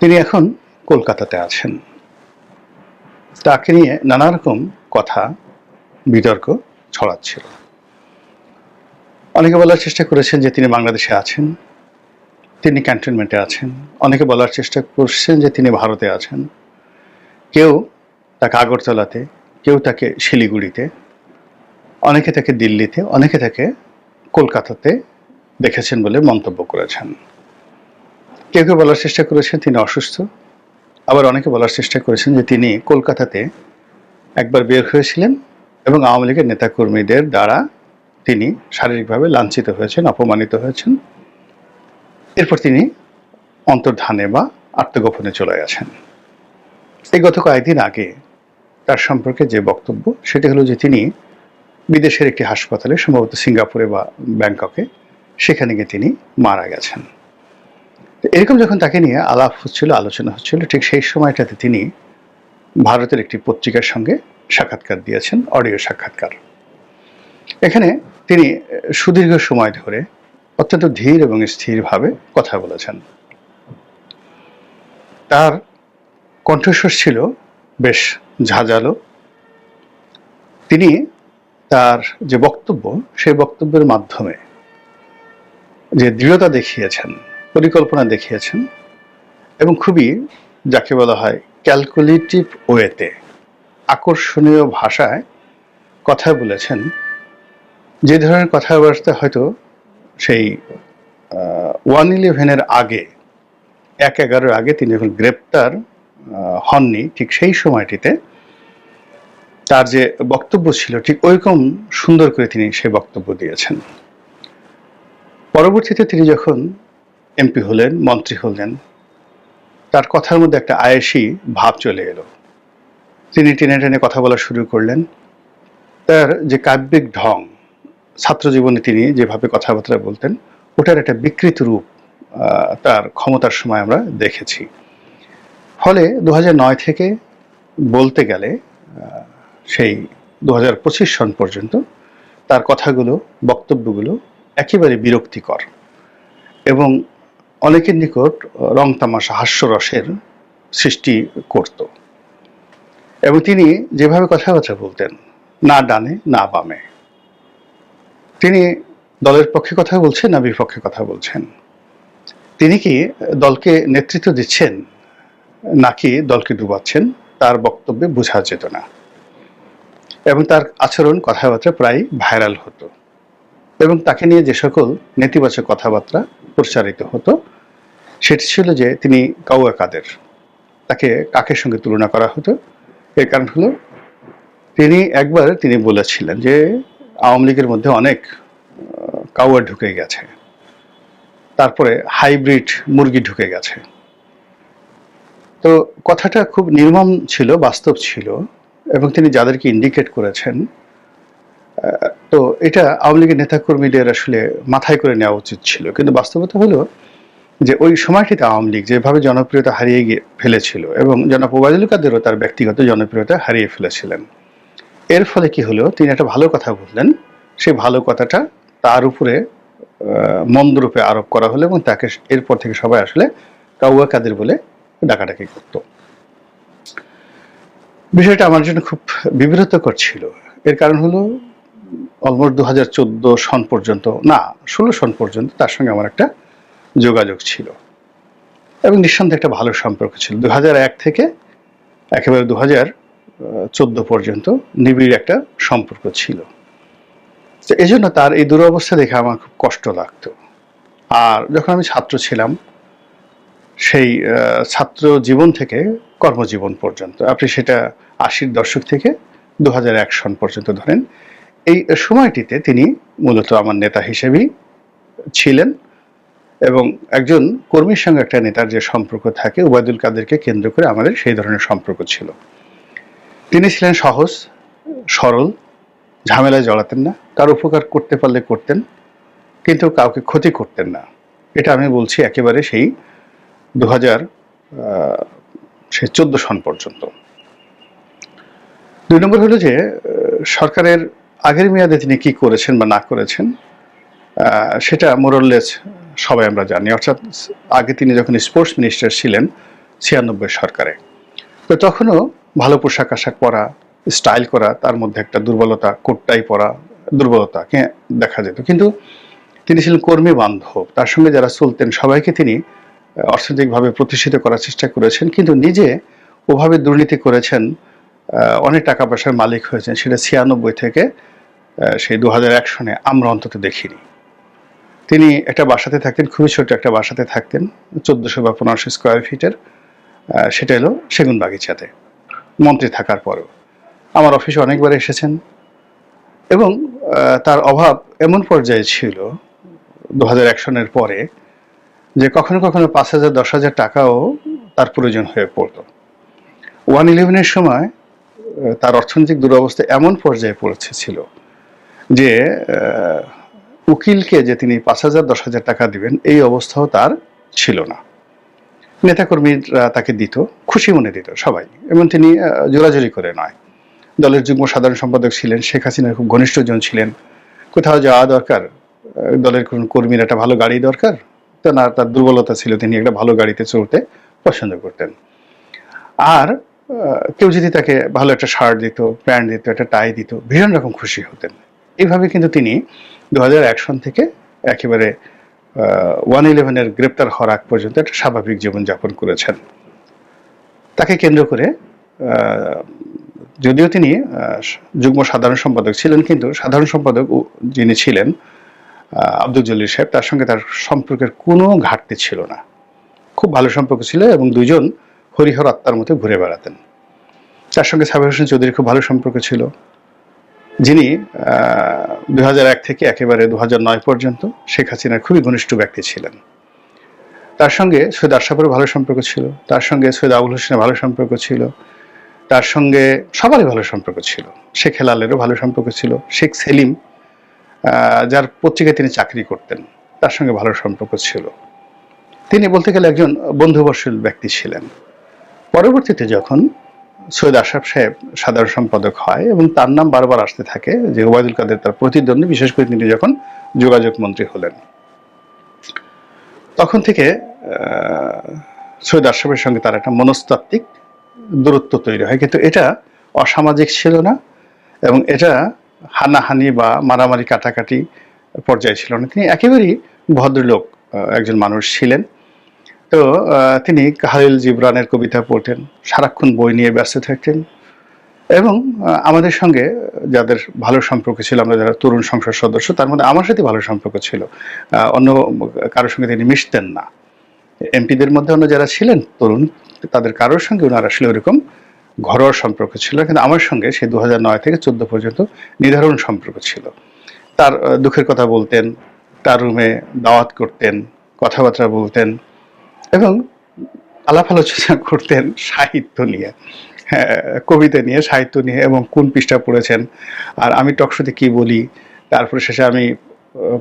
তিনি এখন কলকাতাতে আছেন। তাকে নিয়ে নানা রকম কথা, বিতর্ক ছড়াচ্ছিল। অনেকে বলার চেষ্টা করেছেন যে তিনি বাংলাদেশে আছেন, তিনি ক্যান্টনমেন্টে আছেন। অনেকে বলার চেষ্টা করছেন যে তিনি ভারতে আছেন। কেউ তাকে আগরতলাতে, কেউ তাকে শিলিগুড়িতে, অনেকে তাকে দিল্লিতে, অনেকে তাকে কলকাতাতে দেখেছেন বলে মন্তব্য করেছেন। কেউ কেউ বলার চেষ্টা করেছেন তিনি অসুস্থ। আবার অনেকে বলার চেষ্টা করেছেন যে তিনি কলকাতাতে একবার বের হয়েছিলেন এবং আওয়ামী লীগের নেতাকর্মীদের দ্বারা তিনি শারীরিকভাবে লাঞ্ছিত হয়েছেন, অপমানিত হয়েছেন। এরপর তিনি অন্তর্ধানে বা আত্মগোপনে চলে গেছেন। এই গত কয়েকদিন আগে তার সম্পর্কে যে বক্তব্য, সেটি হলো যে তিনি বিদেশের একটি হাসপাতালে, সম্ভবত সিঙ্গাপুরে বা ব্যাংককে, সেখানে গিয়ে তিনি মারা গেছেন। এরকম যখন তাকে নিয়ে আলাপ হচ্ছিল, আলোচনা হচ্ছিল, ঠিক সেই সময়টাতে তিনি ভারতের একটি পত্রিকার সঙ্গে সাক্ষাৎকার দিয়েছেন, অডিও সাক্ষাৎকার। এখানে তিনি সুদীর্ঘ সময় ধরে অত্যন্ত ধীর এবং স্থিরভাবে কথা বলেছেন। তার কণ্ঠস্বর ছিল বেশ ঝাঁঝালো। তিনি তার যে বক্তব্য, সেই বক্তব্যের মাধ্যমে যে দৃঢ়তা দেখিয়েছেন পরিকল্পনা দেখিয়েছেন এবং খুবই, যাকে বলা হয় ক্যালকুলেটিভ ওয়েতে আকর্ষণীয় ভাষায় কথা বলেছেন। যে ধরনের কথাবার্তা হয়তো সেই ওয়ান ইলেভেনের আগে, এক এগারোর আগে তিনি যখন গ্রেপ্তার হননি, ঠিক সেই সময়টিতে তার যে বক্তব্য ছিল, ঠিক ওইরকম সুন্দর করে তিনি সেই বক্তব্য দিয়েছেন। পরবর্তীতে তিনি যখন এমপি হলেন, মন্ত্রী হলেন, তার কথার মধ্যে একটা আয়েসি ভাব চলে এলো। তিনি টেনে টেনে কথা বলা শুরু করলেন। তার যে কাব্যিক ঢং, ছাত্র জীবনে তিনি যেভাবে কথাবার্তা বলতেন, ওটার একটা বিকৃত রূপ তার ক্ষমতার সময় আমরা দেখেছি। ফলে দু নয় থেকে বলতে গেলে সেই দু হাজার পঁচিশ সন পর্যন্ত তার কথাগুলো, বক্তব্যগুলো একেবারে বিরক্তিকর। এবং অনেকের নিকট রং তামাশা হাস্যরসের সৃষ্টি করত। এবং তিনি যেভাবে কথাবার্তা বলতেন, না ডানে, না বামে। তিনি দলের পক্ষে কথা বলছেন, না বিপক্ষে কথা বলছেন। তিনি কি দলকে নেতৃত্ব দিচ্ছেন, নাকি দলকে ডুবাচ্ছেন, তার বক্তব্যে বোঝা যেত না। এবং তার আচরণ, কথাবার্তা প্রায় ভাইরাল হতো। এবং তাকে নিয়ে যে সকল নেতিবাচক কথাবার্তা প্রচারিত হতো সেটি ছিল যে তিনি কাউয়া কাদের। তাকে কাকের সঙ্গে তুলনা করা হতো। এর কারণ হলো, তিনি একবার তিনি বলেছিলেন যে আওয়ামী লীগের মধ্যে অনেক কাউয়া ঢুকে গেছে। তারপরে হাইব্রিড মুরগি ঢুকে গেছে। তো কথাটা খুব নির্মম ছিল, বাস্তব ছিল, এবং তিনি যাদেরকে ইন্ডিকেট করেছেন তো এটা আওয়ামী লীগের নেতাকর্মীদের আসলে মাথায় করে নেওয়া উচিত ছিল। কিন্তু বাস্তবতা হলো যে ওই সময়টিতে আওয়ামী লীগ যেভাবে জনপ্রিয়তা হারিয়ে গিয়ে ফেলেছিল এবং জনাব ওবায়দুল কাদেরও তার ব্যক্তিগত জনপ্রিয়তা হারিয়ে ফেলেছিলেন। এর ফলে কি হলো? তিনি একটা ভালো কথা বললেন। সেই ভালো কথাটা তার উপরে আহ, মন্দ রূপে আরোপ করা হলো এবং তাকে এরপর থেকে সবাই আসলে কাউয়া কাদের বলে ডাকাডাকি করতো। বিষয়টা আমার জন্য খুব বিব্রতকর ছিল। এর কারণ হলো অলমোস্ট দু হাজার চোদ্দ সন পর্যন্ত না ষোলো সন পর্যন্ত তার সঙ্গে আমার একটা যোগাযোগ ছিল। এবং নিঃসন্দেহে একটা ভালো সম্পর্ক ছিল। দু হাজার এক থেকে একেবারে দু হাজার চোদ্দ পর্যন্ত নিবিড় একটা সম্পর্ক ছিল। তো এই জন্য তার এই দুরবস্থা দেখে আমার খুব কষ্ট লাগতো। আর যখন আমি ছাত্র ছিলাম, সেই ছাত্র জীবন থেকে কর্মজীবন পর্যন্ত, আপনি সেটা আশির দশক থেকে দু সন পর্যন্ত ধরেন, এই সময়টিতে তিনি মূলত আমার নেতা হিসেবেই ছিলেন। এবং একজন কর্মীর সঙ্গে একটা নেতার যে সম্পর্ক থাকে, ওবায়দুল কাদেরকে কেন্দ্র করে আমাদের সেই ধরনের সম্পর্ক ছিল। তিনি ছিলেন সহজ, সরল, ঝামেলায় জড়াতেন না, কার উপকার করতে পারলে করতেন, কিন্তু কাউকে ক্ষতি করতেন না। এটা আমি বলছি একেবারে সেই দু হাজার সেই চোদ্দ সন পর্যন্ত। দুই নম্বর হলো যে সরকারের আগের মেয়াদে তিনি কি করেছেন বা না করেছেন সেটা মোরললেস সবাই আমরা জানি। অর্থাৎ আগে তিনি যখন স্পোর্টস মিনিস্টার ছিলেন, ছিয়ানব্বই সরকারে। তো তখনও ভালো পোশাক আশাক পরা স্টাইল করা, তার মধ্যে একটা দুর্বলতা, কোটটাই পরা দুর্বলতাকে দেখা যেত। কিন্তু তিনি ছিলেন কর্মী বান্ধব। তার সঙ্গে যারা চলতেন, সবাইকে তিনি অর্থনৈতিকভাবে প্রতিষ্ঠিত করার চেষ্টা করেছেন, কিন্তু নিজে ওভাবে দুর্নীতি করেছেন অনেক টাকা পয়সার মালিক হয়েছেন, সেটা ছিয়ানব্বই থেকে সেই দু হাজার এক সনে আমরা অন্তত দেখিনি। তিনি একটা বাসাতে থাকতেন, খুবই ছোট একটা বাসাতে থাকতেন, চোদ্দশো বা পনেরোশো স্কোয়ার ফিটের সেটা এলো সেগুন বাগিচাতে, মন্ত্রী থাকার পরেও। আমার অফিসে অনেকবার এসেছেন এবং তার অভাব এমন পর্যায়ে ছিল দু হাজার এক সনের পরে যে কখনো কখনো পাঁচ হাজার, দশ হাজার টাকাও তার প্রয়োজন হয়ে পড়তো। ওয়ান ইলেভেনের সময় তার অর্থনৈতিক দুরবস্থা এমন পর্যায়ে পৌঁছেছিল যে উকিলকে যে তিনি পাঁচ হাজার, দশ হাজার টাকা দিবেন, এই অবস্থাও তার ছিল না। নেতাকর্মীরা তাকে দিত, খুশি মনে দিত সবাই। এবং তিনি জোরাজুরি করে নয়। দলের যুগ্ম সাধারণ সম্পাদক ছিলেন, শেখ হাসিনার খুব ঘনিষ্ঠজন ছিলেন। কোথাও যাওয়া দরকার দলের কোন কর্মীর একটা ভালো গাড়ি দরকার, তো না, তার দুর্বলতা ছিল, তিনি একটা ভালো গাড়িতে চলতে পছন্দ করতেন। আর কেউ যদি তাকে ভালো একটা শার্ট দিত, প্যান্ট দিত, একটা টাই দিত, ভীষণ রকম খুশি হতেন। এইভাবে কিন্তু তিনি দু হাজার এক সন থেকে একেবারে ওয়ান ইলেভেনের গ্রেপ্তার হওয়ার আগ পর্যন্ত একটা স্বাভাবিক জীবনযাপন করেছেন। তাকে কেন্দ্র করে যদিও তিনি যুগ্ম সাধারণ সম্পাদক ছিলেন, কিন্তু সাধারণ সম্পাদক যিনি ছিলেন আব্দুল জলিল সাহেব, তার সঙ্গে তার সম্পর্কের কোনো ঘাটতি ছিল না। খুব ভালো সম্পর্ক ছিল এবং দুজন হরিহর আত্মার মতো ঘুরে বেড়াতেন। তার সঙ্গে সাবির হোসেন চৌধুরীর খুব ভালো সম্পর্ক ছিল। যিনি এক থেকে একেবারে দু পর্যন্ত শেখ হাসিনার খুবই ঘনিষ্ঠ ব্যক্তি ছিলেন। তার সঙ্গে সৈয়দ আশরাফের ভালো সম্পর্ক ছিল, তার সঙ্গে সৈয়দ আবুল হোসেনের ভালো সম্পর্ক ছিল, তার সঙ্গে সবারই ভালো সম্পর্ক ছিল। শেখ হেলালেরও ভালো সম্পর্ক ছিল, শেখ সেলিম যার পত্রিকায় তিনি চাকরি করতেন, তার সঙ্গে ভালো সম্পর্ক ছিল। তিনি বলতে গেলে একজন বন্ধুবর্ষীল ব্যক্তি ছিলেন। পরবর্তীতে যখন সৈয়দ আশরাফ সাহেব সাধারণ সম্পাদক হয় এবং তার নাম বারবার আসতে থাকে যে ওবায়দুল কাদের তার প্রতিদ্বন্দ্বী, বিশেষ করে তিনি যখন যোগাযোগ মন্ত্রী হলেন। তখন থেকে সৈয়দ আশরাফের সঙ্গে তার একটা মনস্তাত্ত্বিক দূরত্ব তৈরি হয়। কিন্তু এটা অসামাজিক ছিল না এবং এটা হানাহানি বা মারামারি কাটাকাটি পর্যায়ে ছিল না। তিনি একেবারেই ভদ্রলোক একজন মানুষ ছিলেন। তো তিনি কাহালিল জিবরানের কবিতা পড়তেন, সারাক্ষণ বই নিয়ে ব্যস্ত থাকতেন। এবং আমাদের সঙ্গে যাদের ভালো সম্পর্ক ছিল, আমরা যারা তরুণ সংসদ সদস্য, তার মধ্যে আমার সাথে ভালো সম্পর্ক ছিল। অন্য কারোর সঙ্গে তিনি মিশতেন না। এমপিদের মধ্যে অন্য যারা ছিলেন, তরুণ, তাদের কারোর সঙ্গে ওনার আসলে ওরকম ঘরোয়া সম্পর্ক ছিল কিন্তু আমার সঙ্গে সে দু নয় থেকে চোদ্দ পর্যন্ত নির্ধারণ সম্পর্ক ছিল। তার দুঃখের কথা বলতেন, তার রুমে দাওয়াত করতেন, কথাবার্তা বলতেন এবং আলাপ আলোচনা করতেন সাহিত্য নিয়ে হ্যাঁ, কবিতা নিয়ে সাহিত্য নিয়ে এবং কোন পৃষ্ঠা পড়েছেন আর আমি টকশোতে কি বলি তারপরে শেষে আমি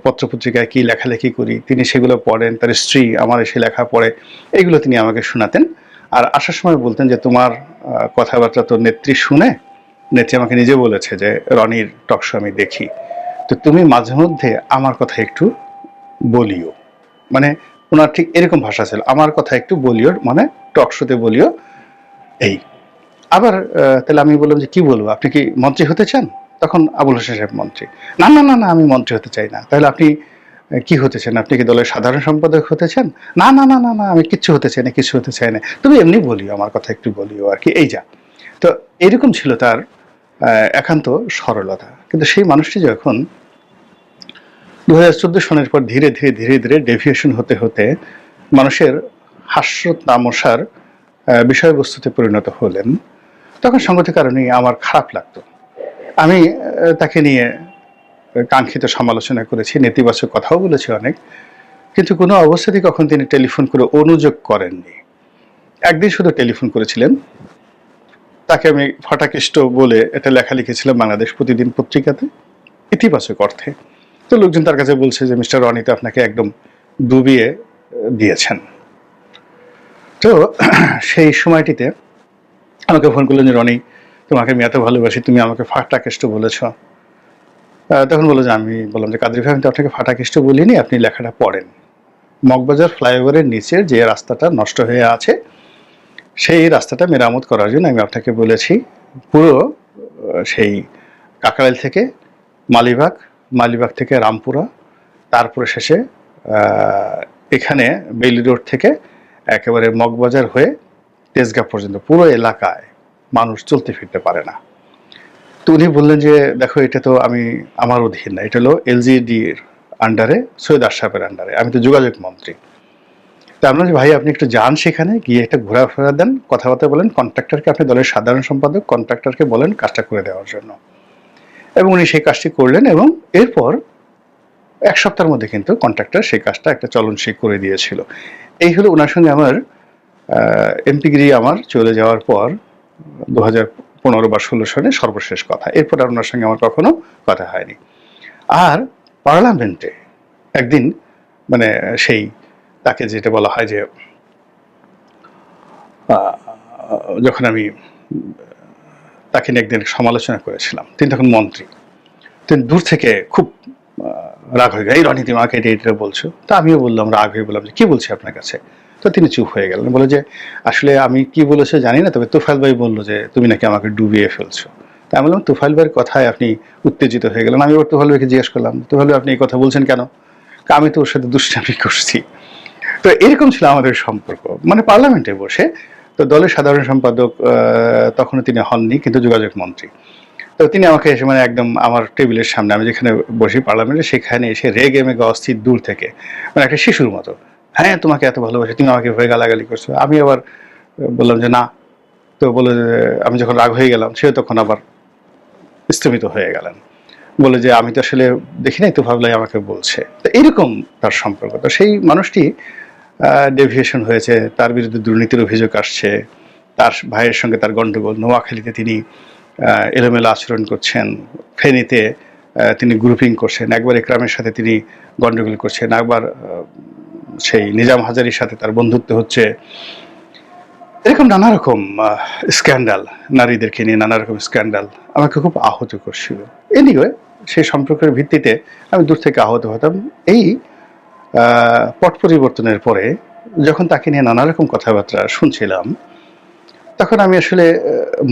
পত্রপত্রিকায় কি লেখালেখি করি তিনি সেগুলো পড়েন তার স্ত্রী আমার এসে লেখা পড়ে এগুলো তিনি আমাকে শোনাতেন। আর আসার সময় বলতেন যে তোমার কথাবার্তা তো নেত্রী শুনে নেত্রী আমাকে নিজে বলেছে যে রনির টকশো আমি দেখি। তো তুমি মাঝে মধ্যে আমার কথা একটু বলিও। মানে ওনার ঠিক এরকম ভাষা ছিল। আমার কথা একটু বলিও মানে টক শোতে বলিও এই। আবার তাহলে আমি বললাম যে কি বলব, আপনি কি মন্ত্রী হতে চান? তখন আবুল হোসেন সাহেব মন্ত্রী। না না না না, আমি মন্ত্রী হতে চাই না। তাহলে আপনি কি হতে চান? আপনি কি দলের সাধারণ সম্পাদক হতে চান? না না না না না, আমি কিচ্ছু হতে চাই না, কিছু হতে চাই না। তুমি এমনি বলিও, আমার কথা একটু বলিও আর কি। এই যা। তো এরকম ছিল তার একান্ত সরলতা। কিন্তু সেই মানুষটি যখন দু হাজার চোদ্দ সনের পর ধীরে ধীরে ধীরে ধীরে ডেভিয়েশন হতে হতে মানুষের হাস্য তামশার বিষয়বস্তুতে পরিণত হলেন। তখন সঙ্গত কারণে আমার খারাপ লাগতো। আমি তাকে নিয়ে কাঙ্ক্ষিত সমালোচনা করেছি, নেতিবাচক কথাও বলেছি অনেক। কিন্তু কোনো অবস্থাতেই কখন তিনি টেলিফোন করে অনুযোগ করেননি। একদিন শুধু টেলিফোন করেছিলেন। তাকে আমি ফটাকেষ্ট বলে এটা লেখা লিখেছিলাম বাংলাদেশ প্রতিদিন পত্রিকাতে। ইতিবাচক অর্থে। তো লোকজন তার কাছে বলছে যে, মিস্টার রনিতে আপনাকে একদম ডুবিয়ে দিয়েছেন। তো সেই সময়টিতে আমাকে ফোন করলেন যে, রনি, তোমাকে আমি এত ভালোবাসি, তুমি আমাকে ফাটাকেষ্ট বলেছ। তখন বলল যে, আমি বললাম যে, কাদের ভাই, আমি তো আপনাকে ফাটাকেষ্ট বলিনি, আপনি লেখাটা পড়েন। মগবাজার ফ্লাইওভারের নিচে যে রাস্তাটা নষ্ট হয়ে আছে, সেই রাস্তাটা মেরামত করার জন্য আমি আপনাকে বলেছি, পুরো সেই কাকরাইল থেকে মালিবাগ মালিবাগ থেকে রামপুরা, তারপরে শেষে এখানে বেলি রোড থেকে একেবারে মগবাজার হয়ে তেজগাঁ পর্যন্ত, পুরো এলাকায় মানুষ চলতে ফিরতে পারে না। তো উনি বললেন যে, দেখো, এটা তো আমি, আমার অধীন না, এটা হলো এলজিডির আন্ডারে সৈয়দ আশরাফের আন্ডারে আমি তো যোগাযোগ মন্ত্রী। তা আমরা ভাই, আপনি একটু যান সেখানে, গিয়ে একটা ঘোরাফেরা দেন, কথাবার্তা বলেন কন্ট্রাক্টরকে আপনি দলের সাধারণ সম্পাদক কন্ট্রাক্টরকে বলেন কাজটা করে দেওয়ার জন্য। এবং উনি সেই কাজটি করলেন এবং এরপর এক সপ্তাহের মধ্যে কিন্তু কন্ট্রাক্টর সেই কাজটা একটা চলনশীল করে দিয়েছিল। এই হলো ওনার সঙ্গে আমার এমপিগিরি আমার চলে যাওয়ার পর দু হাজার পনেরো বা ষোলো সনে সর্বশেষ কথা। এরপর আর ওনার সঙ্গে আমার কখনো কথা হয়নি। আর পার্লামেন্টে একদিন মানে সেই তাকে যেটা বলা হয় যে যখন আমি তাকে নিয়ে একদিন সমালোচনা করেছিলাম। তিনি তখন মন্ত্রী। তিনি দূর থেকে খুব রাগ হয়ে গেল এই রণিতি মাকে এটা এটা বলছো? তা আমিও বললাম, রাগ হয়ে বললাম যে, কী বলছি আপনার কাছে? তো তিনি চুপ হয়ে গেলেন। বলে যে, আসলে আমি কি বলেছে জানি না, তবে তুফাইল ভাই বলল যে, তুমি নাকি আমাকে ডুবিয়ে ফেলছো। তা আমি বললাম তুফাইল ভাইয়ের কথায় আপনি উত্তেজিত হয়ে গেলেন। আমি ওর তুফাইল ভাইকে জিজ্ঞেস করলাম তুফাইল ভাই, আপনি এই কথা বলছেন কেন? আমি তো ওর সাথে দুষ্টামি করছি। তো এরকম ছিল আমাদের সম্পর্ক। মানে পার্লামেন্টে বসে তো দলের সাধারণ সম্পাদক তখনও তিনি হননি, কিন্তু যোগাযোগ মন্ত্রী। তো তিনি আমাকে এসে মানে একদম আমার টেবিলের সামনে, আমি যেখানে বসি পার্লামেন্টে, সেখানে এসে রেগে মেগে অস্থির দূর থেকে মানে একটা শিশুর মতো হ্যাঁ তোমাকে এত ভালোবাসে, তুমি আমাকে ভয়ে গালাগালি করছ। আমি আবার বললাম যে, না। তো বলে আমি যখন রাগ হয়ে গেলাম, সেও তখন আবার স্তমিত হয়ে গেলেন। বলে যে, আমি তো আসলে দেখি নাই তো ভাবলাই আমাকে বলছে। তো এরকম তার সম্পর্ক। তো সেই মানুষটি ডেভিয়েশন হয়েছে, তার বিরুদ্ধে দুর্নীতির অভিযোগ আসছে। তার ভাইয়ের সঙ্গে তার গণ্ডগোল নোয়াখালীতে তিনি এলোমেলো আচরণ করছেন। ফেনীতে তিনি গ্রুপিং করছেন। একবার একরামের সাথে তিনি গণ্ডগোল করছেন। একবার সেই নিজাম হাজারির সাথে তার বন্ধুত্ব হচ্ছে। এরকম নানা রকম স্ক্যান্ডাল নারীদেরকে নিয়ে, নানা রকম স্ক্যান্ডাল আমাকে খুব আহত করছিল। এনিওয়ে সেই সম্পর্কের ভিত্তিতে আমি দূর থেকে আহত হতাম। এই পট পরিবর্তনের পরে যখন তাকে নিয়ে নানা রকম কথাবার্তা শুনছিলাম, তখন আমি আসলে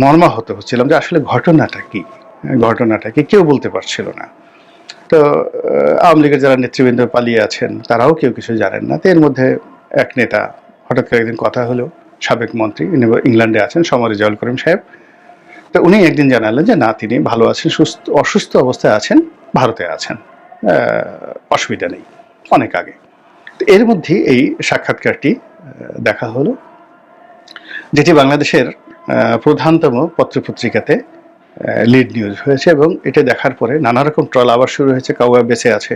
মর্মাহত হচ্ছিলাম যে আসলে ঘটনাটা কি? ঘটনাটা কি? কেউ বলতে পারছিল না। তো আওয়ামী লীগের যারা নেতৃবৃন্দ পালিয়ে আছেন, তারাও কেউ কিছু জানেন না। তো এর মধ্যে এক নেতা, হঠাৎ করে একদিন কথা হলো, সাবেক মন্ত্রী ইংল্যান্ডে আছেন, সমরে রেজাউল করিম সাহেব। তো উনি একদিন জানালেন যে, না, তিনি ভালো আছেন, সুস্থ, অসুস্থ অবস্থায় আছেন, ভারতে আছেন। অসুবিধা নেই। অনেক আগে। এর মধ্যে এই সাক্ষাৎকারটি দেখা হলো, যেটি বাংলাদেশের প্রধানতম পত্রপত্রিকাতে লিড নিউজ হয়েছে এবং এটা দেখার পরে নানা রকম ট্রল আবার শুরু হয়েছে, কাউয়া বেঁচে আছে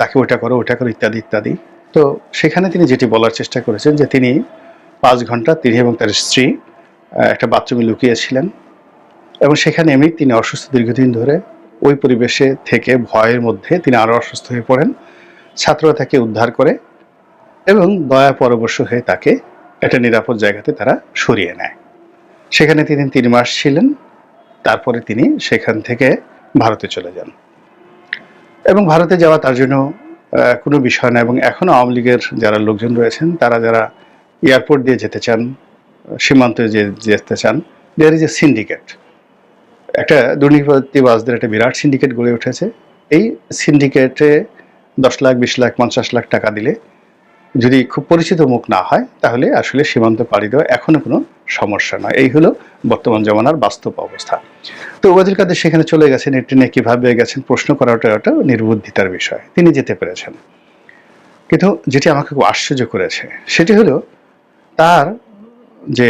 তাকে ওটা করো ওটা করো, ইত্যাদি ইত্যাদি। তো সেখানে তিনি যেটি বলার চেষ্টা করেছেন যে তিনি পাঁচ ঘণ্টা তিনি এবং তার স্ত্রী একটা বাথরুমে লুকিয়েছিলেন এবং সেখানে এমনি তিনি অসুস্থ দীর্ঘদিন ধরে ওই পরিবেশে থেকে ভয়ের মধ্যে তিনি আরও অসুস্থ হয়ে পড়েন। ছাত্ররা তাকে উদ্ধার করে এবং দয়া পরবশ হয়ে তাকে একটা নিরাপদ জায়গাতে তারা সরিয়ে নেয়। সেখানে তিনি তিন মাস ছিলেন, তারপরে তিনি সেখান থেকে ভারতে চলে যান। এবং ভারতে যাওয়া তার জন্য কোনো বিষয় না এবং এখনও আওয়ামী লীগের যারা লোকজন রয়েছেন, তারা যারা এয়ারপোর্ট দিয়ে যেতে চান, সীমান্তে যে যেতে চান দেয়ার ইজ এ সিন্ডিকেট একটা দুর্নীতিবাজদের একটা বিরাট সিন্ডিকেট গড়ে উঠেছে। এই সিন্ডিকেটে দশ লাখ, বিশ লাখ, পঞ্চাশ লাখ টাকা দিলে যদি খুব পরিচিত মুখ না হয়, তাহলে আসলে সীমান্ত পাড়ি দেওয়া এখনও কোনো সমস্যা নয়। এই হলো বর্তমান জমানার বাস্তব অবস্থা। তো ওবায়দুল কাদের সেখানে চলে গেছেন ট্রেনে কীভাবে গেছেন, প্রশ্ন করাটা ওটা নির্বুদ্ধিতার বিষয়। তিনি যেতে পেরেছেন। কিন্তু যেটি আমাকে খুব আশ্চর্য করেছে, সেটি হলো তার যে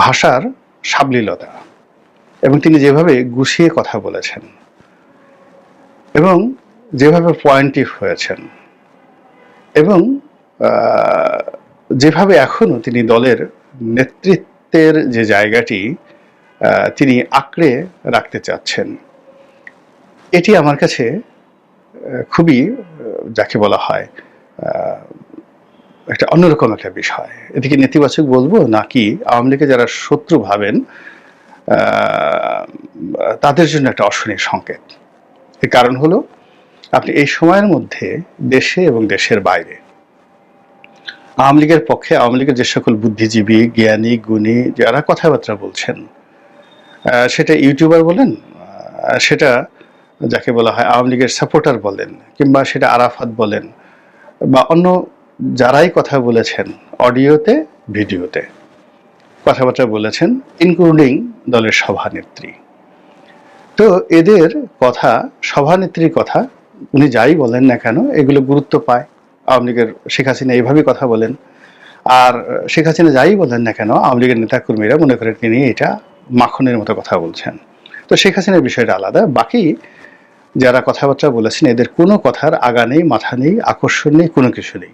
ভাষার সাবলীলতা। এবং তিনি যেভাবে গুছিয়ে কথা বলেছেন এবং যেভাবে পয়েন্টিভ হয়েছেন এবং যেভাবে এখনও তিনি দলের নেতৃত্বের যে জায়গাটি তিনি আঁকড়ে রাখতে চাচ্ছেন, এটি আমার কাছে খুবই যাকে বলা হয় একটা অন্যরকম একটা বিষয়। এদিকে নেতিবাচক বলব নাকি আওয়ামী লীগে যারা শত্রু ভাবেন তাদের জন্য একটা অশনির সংকেত। এর কারণ হলো, আপনি এই সময়ের মধ্যে দেশে এবং দেশের বাইরে, আওয়ামী লীগের পক্ষে, আওয়ামী লীগের যে সকল বুদ্ধিজীবী, জ্ঞানী, গুণী যারা কথাবার্তা বলছেন সেটা ইউটিউবার বলেন সেটা যাকে বলা হয় আওয়ামী লীগের সাপোর্টার বলেন, কিংবা সেটা আরাফাত বলেন, বা অন্য যারাই কথা বলেছেন, অডিওতে, ভিডিওতে। কথাবার্তা বলেছেন, ইনক্লুডিং দলের সভানেত্রী। তো এদের কথা, সভানেত্রীর কথা, উনি যাই বলেন না কেন, এগুলো গুরুত্ব পায়। আওয়ামী লীগের শেখ হাসিনা এইভাবেই কথা বলেন। আর শেখ হাসিনা যাই বলেন না কেন, আওয়ামী লীগের নেতাকর্মীরা মনে করেন তিনি এটা মাখনের মতো কথা বলছেন। তো শেখ হাসিনার বিষয়টা আলাদা। বাকি যারা কথাবার্তা বলেছেন, এদের কোনো কথার আগা নেই, মাথা নেই, আকর্ষণ নেই, কোনো কিছু নেই।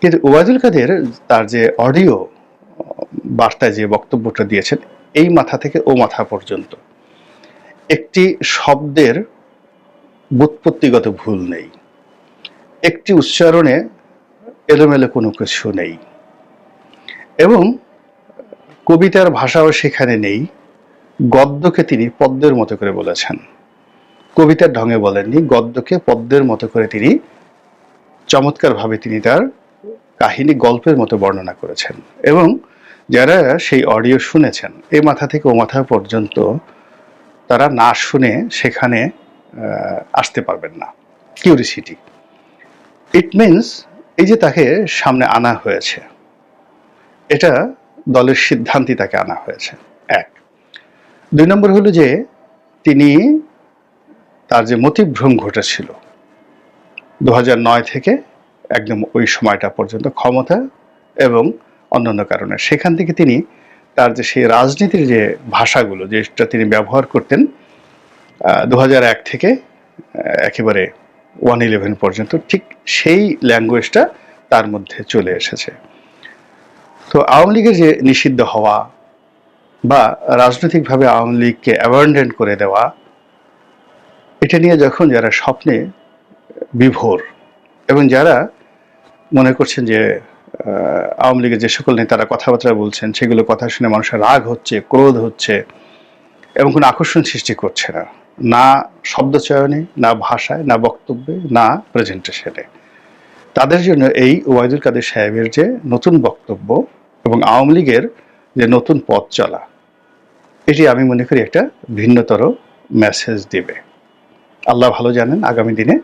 কিন্তু ওবায়দুল কাদের, তার যে অডিও বার্তায় যে বক্তব্যটা দিয়েছেন, এই মাথা থেকে ও মাথা পর্যন্ত। একটি শব্দের বুৎপত্তিগত ভুল নেই। একটি উচ্চারণে এলোমেলো কোনো কিছু নেই। এবং কবিতার ভাষাও সেখানে নেই। গদ্যকে তিনি পদ্মের মতো করে বলেছেন। কবিতার ঢঙে বলেননি, গদ্যকে পদ্মের মতো করে তিনি চমৎকারভাবে তিনি তার কাহিনী, গল্পের মতো বর্ণনা করেছেন। এবং যারা সেই অডিও শুনেছেন এই মাথা থেকে ও মাথা পর্যন্ত তারা না শুনে সেখানে আসতে পারবেন না। কিউরিসিটি ইট মিনস এই যে তাকে সামনে আনা হয়েছে, এটা দলের সিদ্ধান্তে তাকে আনা হয়েছে। এক। দুই নম্বর হলো যে তিনি তার যে মতিভ্রম ঘটেছিল দু নয় থেকে একদম ওই সময়টা পর্যন্ত ক্ষমতা এবং অন্যান্য কারণে। সেখান থেকে তিনি তার যে সেই রাজনীতির যে ভাষাগুলো, যেটা তিনি ব্যবহার করতেন দু থেকে একেবারে ওয়ান ইলেভেন পর্যন্ত ঠিক সেই ল্যাঙ্গুয়েজটা তার মধ্যে চলে এসেছে। তো আওয়ামী লীগের যে নিষিদ্ধ হওয়া বা রাজনৈতিকভাবে আওয়ামী লীগকে অ্যাবান্ডেন্ট করে দেওয়া, এটা নিয়ে যখন যারা স্বপ্নে বিভোর এবং যারা মনে করছেন যে আওয়ামী লীগের যে সকল নেতারা কথাবার্তা বলছেন, সেগুলো কথা শুনে মানুষের রাগ হচ্ছে, ক্রোধ হচ্ছে এবং কোনো আকর্ষণ সৃষ্টি করছে না। না শব্দচয়নে, না ভাষায়, না বক্তব্যে, না প্রেজেন্টেশনে তাদের জন্য এই ওয়াইদুল কাদের সাহেবের যে নতুন বক্তব্য এবং আওয়ামী লীগের যে নতুন পথ চলা, এটি আমি মনে করি একটা ভিন্নতর মেসেজ দেবে। আল্লাহ ভালো জানেন, আগামী দিনে